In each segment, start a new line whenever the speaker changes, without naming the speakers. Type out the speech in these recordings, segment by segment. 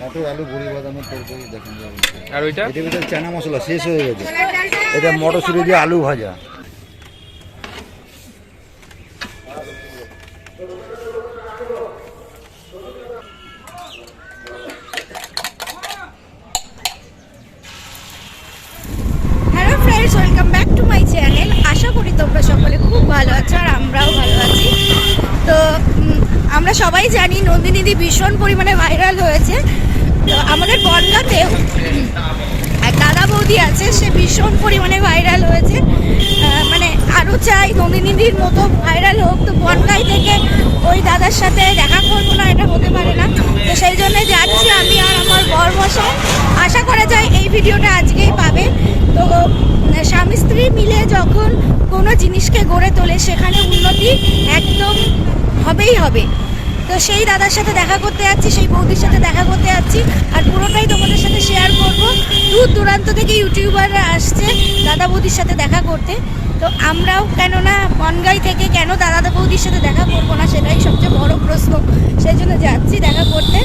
মটর আলু বড়ি বাদামের তরকারি দেখেন
আর ওইটা?
এটার ভিতরে চানা মশলা শেষ হয়ে গেছে। এটা মটরশুঁটি দিয়ে আলু ভাজা।
Hello friends welcome back to my channel আশা করি তোমরা সকলে খুব ভালো আছো আর আমরাও ভালো আমরা সবাই জানি নন্দিনীদি ভীষণ পরিমাণে ভাইরাল হয়েছে। আমাদের বনগাতেও দাদা বৌদি আছে, সে ভীষণ পরিমাণে ভাইরাল হয়েছে। মানে আরও চাই নন্দিনীদির মতো ভাইরাল হোক, তো বনগাই থেকে ওই দাদার সাথে দেখা করব না, এটা হতে পারে না। তো সেই জন্য যাচ্ছি আমি আর আমার বর মশাই আশা করা যায় এই ভিডিওটা আজকেই পাবে। তো স্বামী স্ত্রী মিলে যখন কোনো জিনিসকে গড়ে তোলে, সেখানে উন্নতি একদম হবেই হবে। তো সেই দাদার সাথে দেখা করতে যাচ্ছি, সেই বৌদির সাথে দেখা করতে যাচ্ছি আর পুরোটাই তোমাদের সাথে শেয়ার করব। দূর দূরান্ত থেকে ইউটিউবাররা আসছে দাদা বৌদির সাথে দেখা করতে। তো আমরাও কেননা বনগাই থেকে কেন দাদা বৌদির সাথে দেখা করব না সেটাই সবচেয়ে বড় প্রশ্ন। সেই জন্য যাচ্ছি দেখা করতে।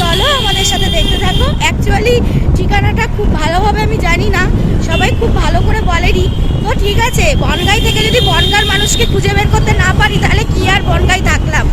চলো আমাদের সাথে দেখতে থাকো। অ্যাকচুয়ালি ঠিকানাটা খুব ভালোভাবে আমি জানি না। সবাই খুব ভালো করে বলেনি। তো ঠিক আছে, বনগাই থেকে যদি বনগার মানুষকে খুঁজে বের করতে না পারি, তাহলে কি আর বনগাই থাকলাম?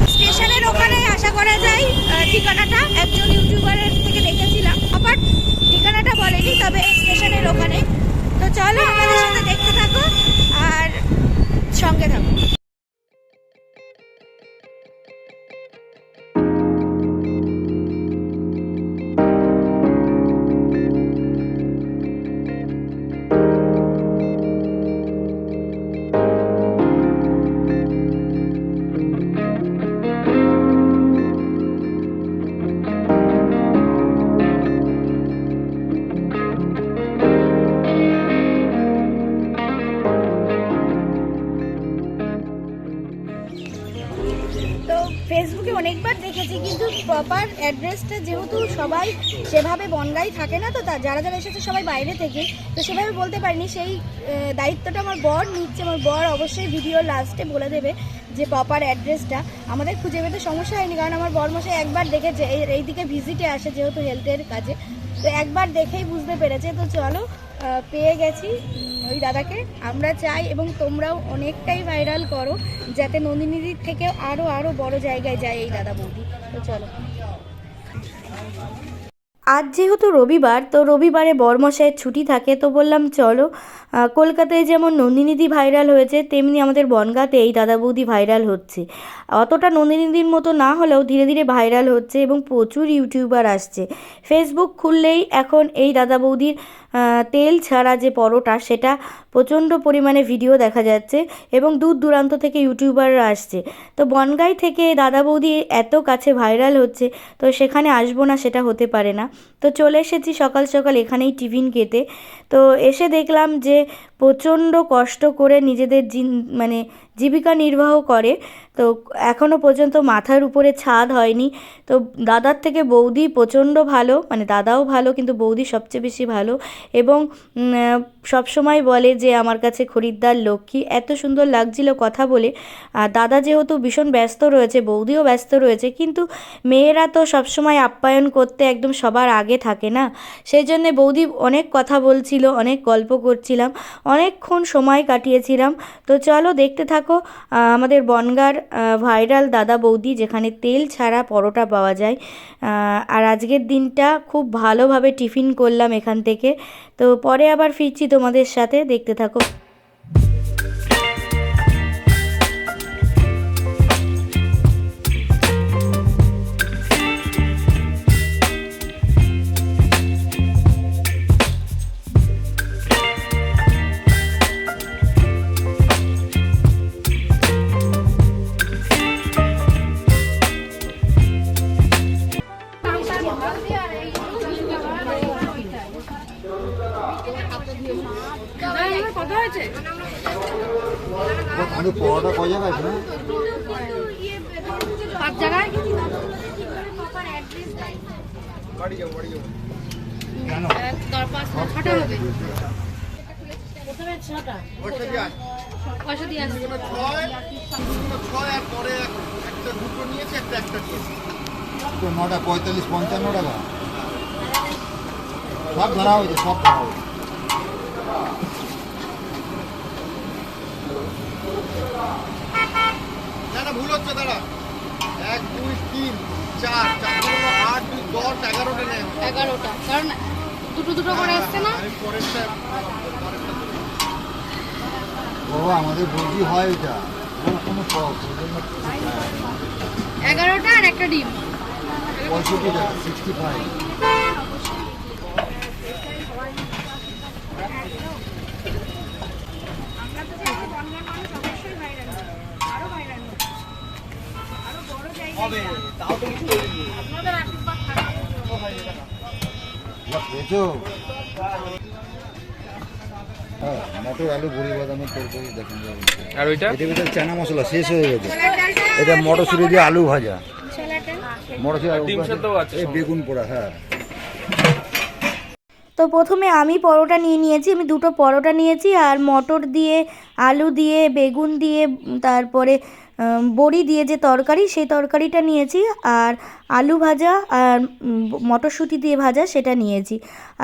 অনেকবার দেখেছি, কিন্তু প্রপার অ্যাড্রেসটা যেহেতু সবাই সেভাবে বনগাই থাকে না, তো তা যারা যারা এসেছে সবাই বাইরে থেকে, তো সেভাবে বলতে পারিনি। সেই দায়িত্বটা আমার বর নিচ্ছে, আমার বর অবশ্যই ভিডিও লাস্টে বলে দেবে যে প্রপার অ্যাড্রেসটা আমাদের খুঁজে পেতে সমস্যা হয়নি, কারণ আমার বর মশাই একবার দেখেছে, এই দিকে ভিজিটে আসে যেহেতু হেলথের কাজে। তো একবার দেখেই বুঝতে পেরেছে, তো চলো পেয়ে গেছি। ওই দাদাকে। আমরা চাই এবং তোমরাও অনেকটাই ভাইরাল করো, যাতে নন্দিনীদির থেকে আরও আরও বড় জায়গায় যায় এই দাদা বৌদি। তো চলো।
আজ যেহেতু রবিবার, তো রবিবারে বরমশাইয়ের ছুটি থাকে, তো বললাম চলো কলকাতায় যেমন নন্দিনীদি ভাইরাল হয়েছে, তেমনি আমাদের বনগাঁতে এই দাদা বৌদি ভাইরাল হচ্ছে। অতটা নন্দিনীদির মতো না হলেও ধীরে ধীরে ভাইরাল হচ্ছে এবং প্রচুর ইউটিউবার আসছে। ফেসবুক খুললেই এখন এই দাদা বৌদির তেল ছাড়া যে পরোটা, সেটা প্রচণ্ড পরিমাণে ভিডিও দেখা যাচ্ছে এবং দূর দূরান্ত থেকে ইউটিউবাররা আসছে। তো বনগাই থেকে দাদা বৌদি এত কাছে ভাইরাল হচ্ছে, তো সেখানে আসব না সেটা হতে পারে না। তো চলে এসেছি সকাল সকাল এখানেই টিফিন খেতে। তো এসে দেখলাম যে প্রচণ্ড কষ্ট করে নিজেদের মানে জীবিকা নির্বাহ করে। তো এখনও পর্যন্ত মাথার উপরে ছাদ হয়নি। তো দাদার থেকে বৌদি প্রচণ্ড ভালো মানে দাদাও ভালো কিন্তু বৌদি সবচেয়ে বেশি ভালো। এবং সবসময় বলে যে আমার কাছে খরিদ্দার লক্ষ্মী। এত সুন্দর লাগছিল কথা বলে। আর দাদা যেহেতু ভীষণ ব্যস্ত রয়েছে, বৌদিও ব্যস্ত রয়েছে, কিন্তু মেয়েরা তো সবসময় আপ্যায়ন করতে একদম সবার আগে থাকে না। সেই জন্যে বৌদি অনেক কথা বলছিল। অনেক গল্প করছিলাম, অনেকক্ষণ সময় কাটিয়েছিলাম। তো চলো দেখতে থাকো আমাদের বনগার ভাইরাল দাদা বৌদি, যেখানে তেল ছাড়া পরোটা পাওয়া যায়। আর আজকের দিনটা খুব ভালোভাবে টিফিন করলাম এখান থেকে। তো পরে আবার ফিরছি তোমাদের সাথে, দেখতে থাকো।
কথা হয়েছে?
আমাদের পরোটা কয় জায়গায় না
পাঁচ জায়গায়?
কেন?
এক, দশ, পাঁচ, ছটা হবে। পয়সা দিয়ে আসবে
তো নটা পঁয়তাল্লিশ পঞ্চান্ন টাকা। সব ধরা হয়েছে সব ধরা হয়েছে
না না ভুল হচ্ছে দাঁড়া। এক দুই তিন চার চার আট দুই দশ এগারোটা নেই।
এগারোটা। কারণ দুটো দুটো করে আসছে না?
বাবা আমাদের বলছি হয় এটা। কোনো প্রবলেম
এগারোটা আর একটা ডিম।
পঁয়ষট্টি টাকা সিক্সটি ফাইভ খেয়েছো? হ্যাঁ মটর আলু বড়ি বাদামের তরকারি দেখেন
আর ওইটা?
এটার ভিতরে চানা মশলা শেষ হয়ে গেছে। এটা মটরশুঁটি দিয়ে আলু ভাজা। মটরশুঁটি
সঙ্গে।
বেগুন পোড়া হ্যাঁ।
তো প্রথমে আমি পরোটা নিয়ে নিয়েছি আমি দুটো পরোটা নিয়েছি আর মটর দিয়ে আলু দিয়ে বেগুন দিয়ে তারপরে বড়ি দিয়ে যে তরকারি সেই তরকারিটা নিয়েছি। আর আলু ভাজা আর মটরশুঁটি দিয়ে ভাজা সেটা নিয়েছি।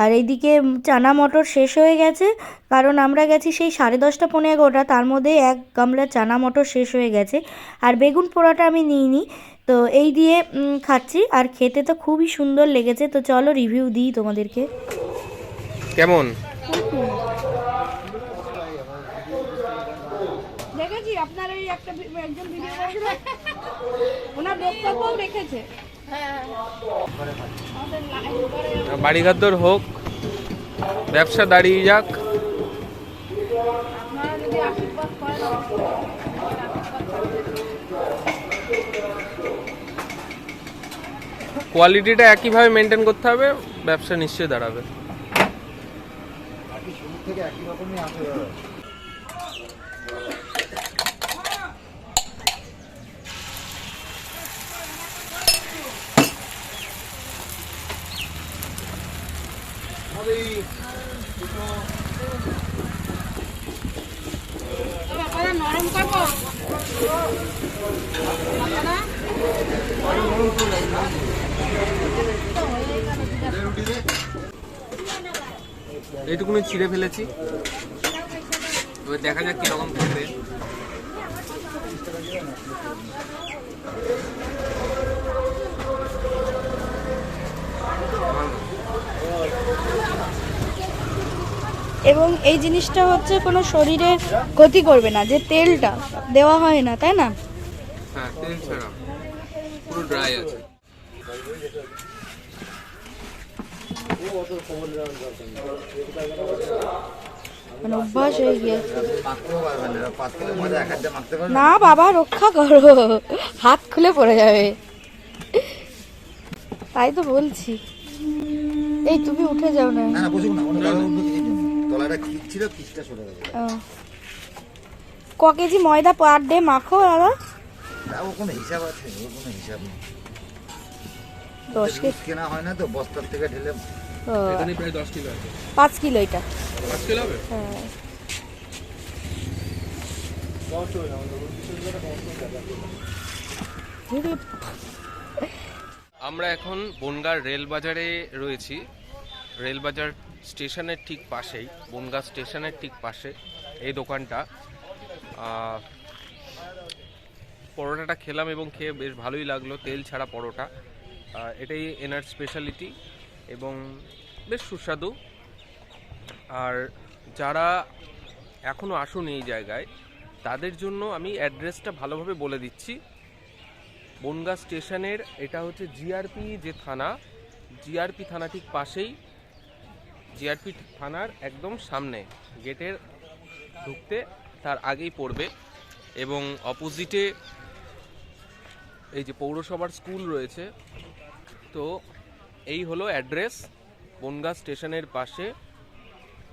আর এইদিকে চানা মটর শেষ হয়ে গেছে। কারণ আমরা গেছি সেই সাড়ে দশটা পনেরো এগারোটা তার মধ্যে এক গামলা চানা মটর শেষ হয়ে গেছে। আর বেগুন পোড়াটা আমি নিইনি। তো এই দিয়ে খাচ্ছি। আর খেতে তো খুবই সুন্দর লেগেছে। তো চলো রিভিউ দিই তোমাদেরকে।
কেমন
দেখেছি আপনার এই একটা একজন ভিডিও ওনার বক্তব্যও রেখেছে।
হোক ব্যবসা দাঁড়িয়ে যাক। কোয়ালিটিটা একইভাবে মেনটেন করতে হবে ব্যবসা নিশ্চয়ই দাঁড়াবে।
থেকে একই রকমই আসে
করব
এইটুকুনি ছিঁড়ে ফেলেছি। এবার দেখা যাক কীরকম খেতে
এবং এই জিনিসটা হচ্ছে কোনো শরীরে ক্ষতি করবে না যে তেলটা দেওয়া হয় না তাই না?
হ্যাঁ তেল ছাড়া। পুরো ড্রাই আছে।
মানে অভ্যাস হয়ে গিয়েছে।
না
বাবা রক্ষা করো। হাত খুলে পড়ে যাবে। তাই তো বলছি। এই তুমি উঠে যাও না।
ছিল সরে গেছে
ক কেজি ময়দা পার ডে মাখো দাদা
তা ও কোনো হিসাব আছে ওর কোনো হিসাব নেই।
দশ কেজি
কেনা হয় না তো বস্তার থেকে ঢেলে
এখানে প্রায় দশ কিলো আছে।
পাঁচ কিলো এটা।
পাঁচ কিলো হবে?
হ্যাঁ।
আমরা এখন বনগাঁ রেল বাজারে রয়েছি। রেল বাজার স্টেশনের ঠিক পাশেই, বনগাঁ স্টেশনের ঠিক পাশে এই দোকানটা। পরোটাটা খেলাম এবং খেয়ে বেশ ভালোই লাগল, তেল ছাড়া পরোটা। এটাই এনার স্পেশালিটি এবং বেশ সুস্বাদু। আর যারা এখনও আসুন এই জায়গায়, তাদের জন্য আমি অ্যাড্রেসটা ভালোভাবে বলে দিচ্ছি। বনগা স্টেশনের, এটা হচ্ছে জিআরপি যে থানা জিআরপি থানা ঠিক পাশেই জিআরপি থানার একদম সামনে, গেটের ঢুকতে তার আগেই পড়বে এবং অপোজিটে এই যে পৌরসভার স্কুল রয়েছে, তো এই হলো অ্যাড্রেস বনগা স্টেশনের পাশে,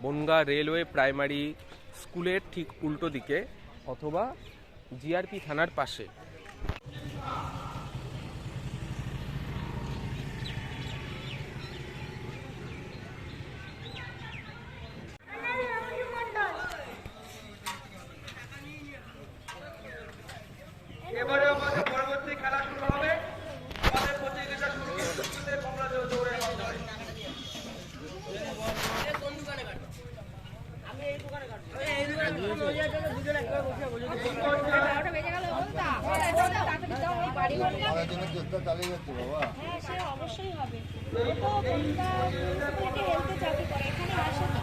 বনগা রেলওয়ে প্রাইমারি স্কুলের ঠিক উল্টো দিকে অথবা জিআরপি থানার পাশে
এবারে আমাদের পরবর্তী খেলা শুরু হবে আমাদের প্রতিযোগিতা শুরু হচ্ছে কমলা দৌড়ে মাধ্যমে
আমার জন্য চেষ্টা চালিয়ে যাচ্ছে বাবা
হ্যাঁ সে অবশ্যই হবে ও তো বনগা মুনিসিপ্যালিটি হেলথে চাকরি করে এখানে আসে তো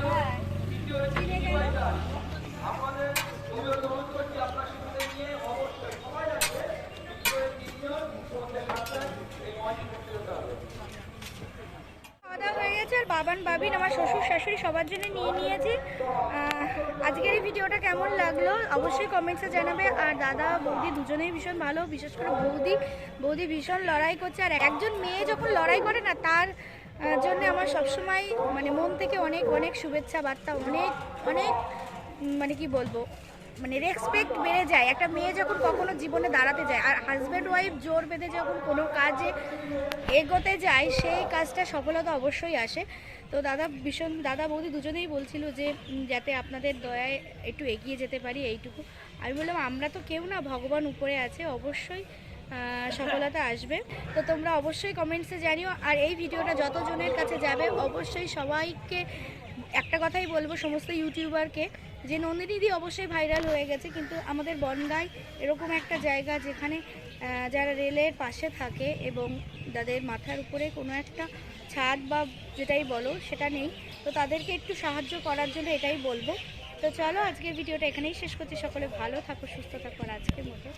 হ্যাঁ চিনে গেল খাওয়া দাওয়া হয়ে গেছে আর বাবান বাবিন আমার শ্বশুর শাশুড়ি সবার জন্য নিয়ে নিয়েছি আহ, আজকের এই ভিডিওটা কেমন লাগল অবশ্যই কমেন্টসে জানাবে। আর দাদা, বৌদি দুজনেই ভীষণ ভালো, বিশেষ করে বৌদি। বৌদি ভীষণ লড়াই করছে। আর একজন মেয়ে যখন লড়াই করে না, তার জন্য আমার সবসময় মানে মন থেকে অনেক অনেক শুভেচ্ছা বার্তা, অনেক অনেক মানে কি বলব? মানে রেসপেক্ট বেড়ে যায়। একটা মেয়ে যখন কখনো জীবনে দাঁড়াতে যায়, আর হাজব্যান্ড ওয়াইফ জোর বেঁধে যখন কোনো কাজে এগোতে যায়, সেই কাজটা সফলতা অবশ্যই আসে। তো দাদা ভীষণ, দাদা বৌদি দুজনেই বলছিল যে যাতে আপনাদের দয়ায় একটু এগিয়ে যেতে পারি এইটুকু। আমি বললাম, আমরা তো কেউ না, ভগবান উপরে আছে, অবশ্যই সফলতা আসবে। তো তোমরা অবশ্যই কমেন্টসে জানিও। আর এই ভিডিওটা যতজনের কাছে যাবে, অবশ্যই সবাইকে একটা কথাই বলব, সমস্ত ইউটিউবারকে যে নন্দিনীদি অবশ্যই ভাইরাল হয়ে গেছে, কিন্তু আমাদের বনগাঁয় এরকম একটা জায়গা যেখানে যারা রেলের পাশে থাকে এবং যাদের মাথার উপরে কোনো একটা ছাদ বা যেটাই বলো সেটা নেই, তো তাদেরকে একটু সাহায্য করার জন্য এটাই বলব তো চলো আজকের ভিডিওটা এখানেই শেষ করছি, সকলে ভালো থাকো, সুস্থ থাকো আজকের মতো।